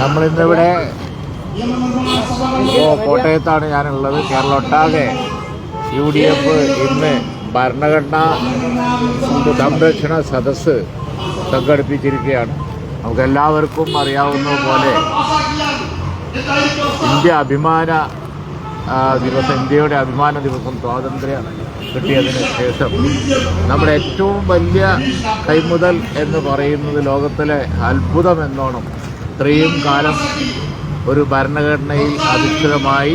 നമ്മളിന്നിവിടെ ഇപ്പോൾ കോട്ടയത്താണ് ഞാനുള്ളത്. കേരള ഒട്ടാകെ യു ഡി എഫ് ഇന്ന് ഭരണഘടനാ സംരക്ഷണ സദസ്സ് സംഘടിപ്പിച്ചിരിക്കുകയാണ്. നമുക്കെല്ലാവർക്കും അറിയാവുന്ന പോലെ ഇന്ത്യ അഭിമാന ദിവസം ഇന്ത്യയുടെ അഭിമാന ദിവസം സ്വാതന്ത്ര്യം കിട്ടിയതിന് ശേഷം നമ്മുടെ ഏറ്റവും വലിയ കൈമുതൽ എന്ന് പറയുന്നത് ലോകത്തിലെ അത്ഭുതം എന്നോണം ഇത്രയും കാലം ഒരു ഭരണഘടനയിൽ അധിഷ്ഠിതമായി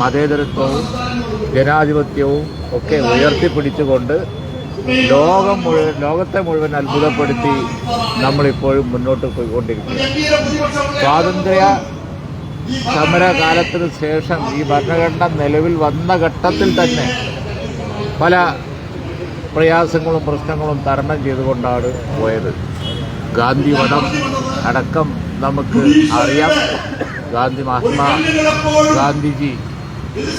മതേതരത്വവും ജനാധിപത്യവും ഒക്കെ ഉയർത്തിപ്പിടിച്ചുകൊണ്ട് ലോകം മുഴുവൻ ലോകത്തെ മുഴുവൻ അത്ഭുതപ്പെടുത്തി നമ്മളിപ്പോഴും മുന്നോട്ട് പോയിക്കൊണ്ടിരിക്കുകയാണ്. സ്വാതന്ത്ര്യ സമരകാലത്തിന് ശേഷം ഈ ഭരണഘടന നിലവിൽ വന്ന ഘട്ടത്തിൽ തന്നെ പല പ്രയാസങ്ങളും പ്രശ്നങ്ങളും തരണം ചെയ്തുകൊണ്ടാണ് പോയത്. ഗാന്ധി വധം അടക്കം നമുക്ക് അറിയാം. ഗാന്ധി മഹാത്മാ ഗാന്ധിജി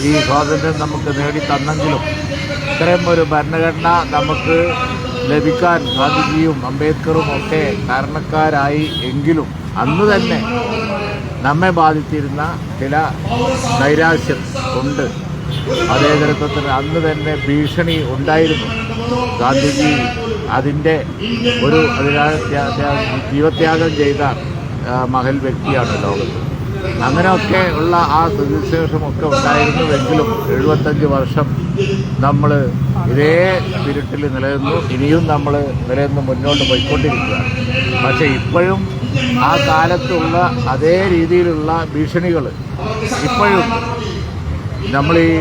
ഈ സ്വാതന്ത്ര്യം നമുക്ക് നേടിത്തന്നെങ്കിലും ഇത്രയും ഒരു ഭരണഘടന നമുക്ക് ലഭിക്കാൻ ഗാന്ധിജിയും അംബേദ്കറും ഒക്കെ കാരണക്കാരായി എങ്കിലും അന്ന് തന്നെ നമ്മെ ബാധിച്ചിരുന്ന ചില നൈരാശ്യം ഉണ്ട്. മതേതരത്വത്തിന് അന്ന് തന്നെ ഭീഷണി ഉണ്ടായിരുന്നു. ഗാന്ധിജി അതിന്റെ ഒരു അതിനാ ത്യാ- ത്യാ- ജീവത്യാഗം ചെയ്ത മഹൽ വ്യക്തിയാണ് ലോകത്ത് അങ്ങനെയൊക്കെ ഉള്ള ആ സ്ഥിതിശേഷമൊക്കെ ഉണ്ടായിരുന്നുവെങ്കിലും എഴുപത്തഞ്ച് വർഷം നമ്മൾ ഇതേ സ്പിരിറ്റിൽ നിലനിന്നു. ഇനിയും നമ്മൾ നിലനിന്ന് മുന്നോട്ട് പോയിക്കൊണ്ടിരിക്കുകയാണ്. പക്ഷേ ഇപ്പോഴും ആ കാലത്തുള്ള അതേ രീതിയിലുള്ള ഭീഷണികൾ ഇപ്പോഴും നമ്മൾ ഈ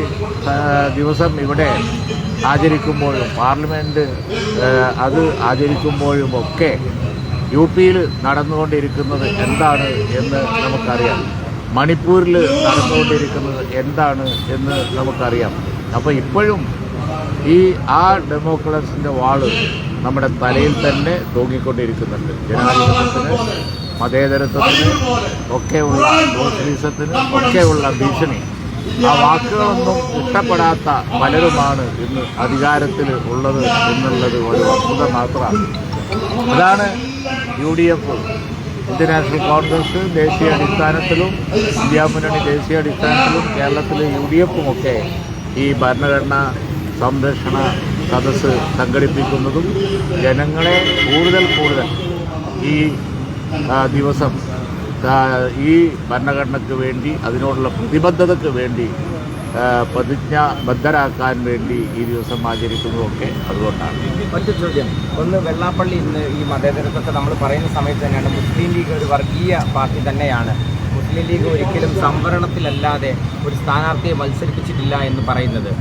ദിവസം ഇവിടെ ആചരിക്കുമ്പോഴും പാർലമെന്റ് അത് ആചരിക്കുമ്പോഴും ഒക്കെ യു പിയിൽ നടന്നുകൊണ്ടിരിക്കുന്നത് എന്താണ് എന്ന് നമുക്കറിയാം. മണിപ്പൂരിൽ നടന്നുകൊണ്ടിരിക്കുന്നത് എന്താണ് എന്ന് നമുക്കറിയാം. അപ്പോൾ ഇപ്പോഴും ഈ ആ ഡെമോക്രസിന്റെ വാൾ നമ്മുടെ തലയിൽ തന്നെ തൂങ്ങിക്കൊണ്ടിരിക്കുന്നുണ്ട്. ജനാധിപത്യത്തിന് മതേതരത്വത്തിന് ഒക്കെയുള്ള സോഷ്യലിസത്തിന് ഒക്കെയുള്ള ഭീഷണി. ആ വാക്കുകളൊന്നും ഇഷ്ടപ്പെടാത്ത പലരുമാണ് ഇന്ന് അധികാരത്തിൽ ഉള്ളത് എന്നുള്ളത് ഒരു വസ്തുത മാത്രമാണ്. അതാണ് U D F Indian National Congress ദേശീയ അടിസ്ഥാനത്തിലും ഇന്ത്യ മുന്നണി ദേശീയ അടിസ്ഥാനത്തിലും കേരളത്തിലെ യു ഡി എഫുമൊക്കെ ഈ ഭരണഘടന സംരക്ഷണ സദസ്സ് സംഘടിപ്പിക്കുന്നതും ജനങ്ങളെ കൂടുതൽ കൂടുതൽ ഈ ദിവസം ഈ ഭരണഘടനയ്ക്ക് വേണ്ടി അതിനോടുള്ള പ്രതിബദ്ധതയ്ക്ക് വേണ്ടി പ്രതിജ്ഞ പ്രതിജ്ഞാബദ്ധരാക്കാൻ വേണ്ടി ഈ ദിവസം ആചരിക്കുന്നതൊക്കെ അതുകൊണ്ടാണ്. മറ്റു ചോദ്യം. ഒന്ന് വെള്ളാപ്പള്ളി ഇന്ന് ഈ മതേതരത്വത്തെ നമ്മൾ പറയുന്ന സമയത്ത് തന്നെയാണ് മുസ്ലിം ലീഗ് ഒരു വർഗീയ പാർട്ടി തന്നെയാണ്. മുസ്ലിം ലീഗ് ഒരിക്കലും സംവരണത്തിലല്ലാതെ ഒരു സ്ഥാനാർത്ഥിയെ മത്സരിപ്പിച്ചിട്ടില്ല എന്ന് പറയുന്നത്.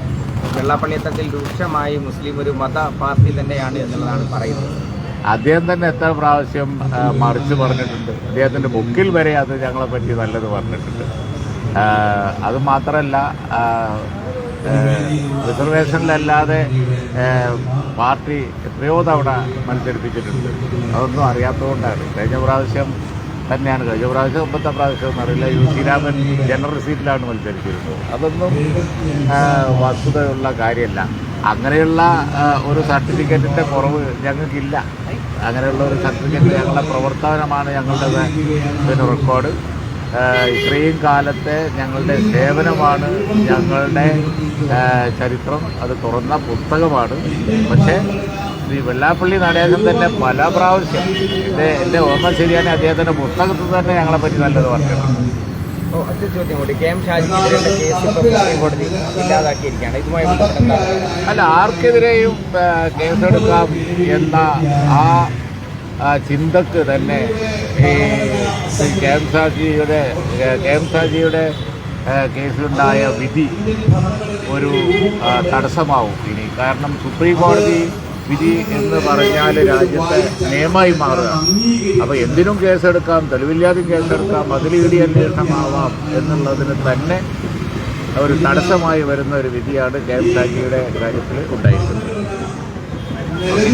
വെള്ളാപ്പള്ളി തട്ടിൽ രൂക്ഷമായി മുസ്ലിം ഒരു മത പാർട്ടി തന്നെയാണ് എന്നുള്ളതാണ് പറയുന്നത്. അദ്ദേഹം തന്നെ എത്ര പ്രാവശ്യം മറിച്ച് പറഞ്ഞിട്ടുണ്ട്. അദ്ദേഹത്തിന്റെ ബുക്കിൽ വരെ അത് ഞങ്ങളെ പറ്റി നല്ലത് പറഞ്ഞിട്ടുണ്ട്. അത് മാത്രമല്ല റിസർവേഷനിലല്ലാതെ പാർട്ടി എത്രയോ തവണ മത്സരിപ്പിച്ചിട്ടുണ്ട്. അതൊന്നും അറിയാത്തതുകൊണ്ടാണ്. കഴിഞ്ഞ പ്രാവശ്യം തന്നെയാണ്. കഴിഞ്ഞ പ്രാവശ്യം മുമ്പത്തെ പ്രാവശ്യം എന്നറിയില്ല യു സി രാമൻ ജനറൽ സീറ്റിലാണ് മത്സരിച്ചിരുന്നത്. അതൊന്നും വസ്തുതയുള്ള കാര്യമല്ല. അങ്ങനെയുള്ള ഒരു സർട്ടിഫിക്കറ്റിന്റെ കുറവ് ഞങ്ങൾക്കില്ല. അങ്ങനെയുള്ള ഒരു സർട്ടിഫിക്കറ്റ് ഞങ്ങളുടെ പ്രവർത്തനമാണ് ഞങ്ങളുടെ പിന്നെ റെക്കോർഡ്. ഇത്രയും കാലത്തെ ഞങ്ങളുടെ സേവനമാണ് ഞങ്ങളുടെ ചരിത്രം അത് തുറന്ന പുസ്തകമാണ്. പക്ഷേ ഈ വെള്ളാപ്പള്ളി നടേശൻ തന്നെ പല പ്രാവശ്യം എന്റെ എന്റെ ഓർമ്മ ശരിയാണ് അദ്ദേഹത്തിന്റെ പുസ്തകത്തിൽ തന്നെ ഞങ്ങളെപ്പറ്റി നല്ലത് പറഞ്ഞിട്ടുണ്ട്. കേസ് ഇതുമായി ബന്ധപ്പെട്ട് അല്ല ആർക്കെതിരെയും കേസെടുക്കാം എന്ന ആ ചിന്തക്ക് തന്നെ ഈ കെ എം ഷാജിയുടെ കെ എം ഷാജിയുടെ കേസിലുണ്ടായ വിധി ഒരു തടസ്സമാവും ഇനി. കാരണം സുപ്രീം കോടതി വിധി എന്ന് പറഞ്ഞാൽ രാജ്യത്തെ നിയമമായി മാറുക. അപ്പോൾ എന്തിനും കേസെടുക്കാം തെളിവില്ലാതെ കേസെടുക്കാം അതിൽ ഇടി അന്വേഷണമാവാം എന്നുള്ളതിന് തന്നെ ഒരു തടസ്സമായി വരുന്ന ഒരു വിധിയാണ് കെ എം ഷാജിയുടെ കാര്യത്തിൽ ഉണ്ടായിരിക്കുന്നത്. ശരി.